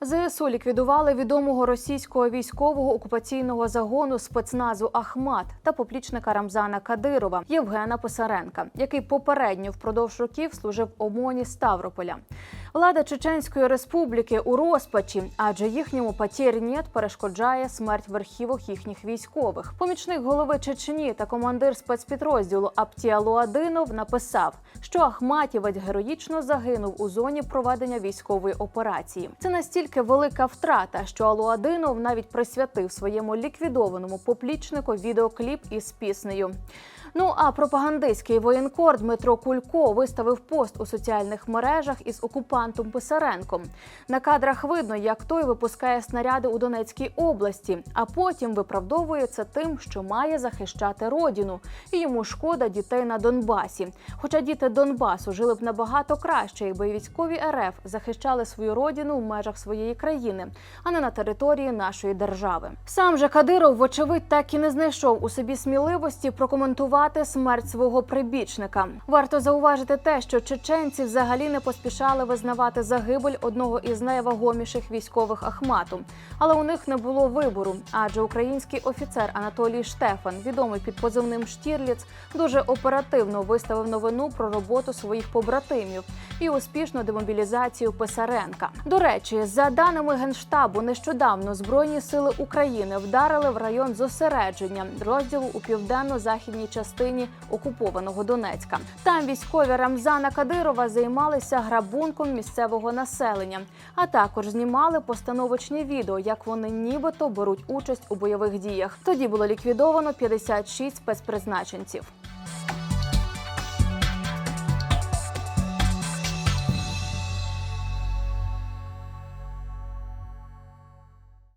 ЗСУ ліквідували відомого російського військового окупаційного загону спецназу Ахмат та поплічника Рамзана Кадирова Євгена Писаренка, який попередньо впродовж років служив ОМОНі Ставрополя. Влада Чеченської республіки у розпачі, адже їхньому патєрі перешкоджає смерть верхівок їхніх військових. Помічник голови Чечні та командир спецпідрозділу Аптіалу Адинов написав, що Ахматівець героїчно загинув у зоні проведення військової операції. Це настільки велика втрата, що Алуадинов навіть присвятив своєму ліквідованому поплічнику відеокліп із піснею. Ну а пропагандистський воєнкор Дмитро Кулько виставив пост у соціальних мережах із окупантом Писаренком. На кадрах видно, як той випускає снаряди у Донецькій області, а потім виправдовується тим, що має захищати родину, і йому шкода дітей на Донбасі. Хоча діти Донбасу жили б набагато краще, якби військові РФ захищали свою родину в межах своєї країни, а не на території нашої держави. Сам же Кадиров, вочевидь, так і не знайшов у собі сміливості прокоментувати смерть свого прибічника. Варто зауважити те, що чеченці взагалі не поспішали визнавати загибель одного із найвагоміших військових Ахмату. Але у них не було вибору, адже український офіцер Анатолій Штефан, відомий під позивним Штірліц, дуже оперативно виставив новину про роботу своїх побратимів і успішну демобілізацію Писаренка. До речі, за даними генштабу, нещодавно збройні сили України вдарили в район зосередження розділу у південно-західній частині окупованого Донецька. Там військові Рамзана Кадирова займалися грабунком місцевого населення, а також знімали постановочні відео, як вони нібито беруть участь у бойових діях. Тоді було ліквідовано 56 спецпризначенців.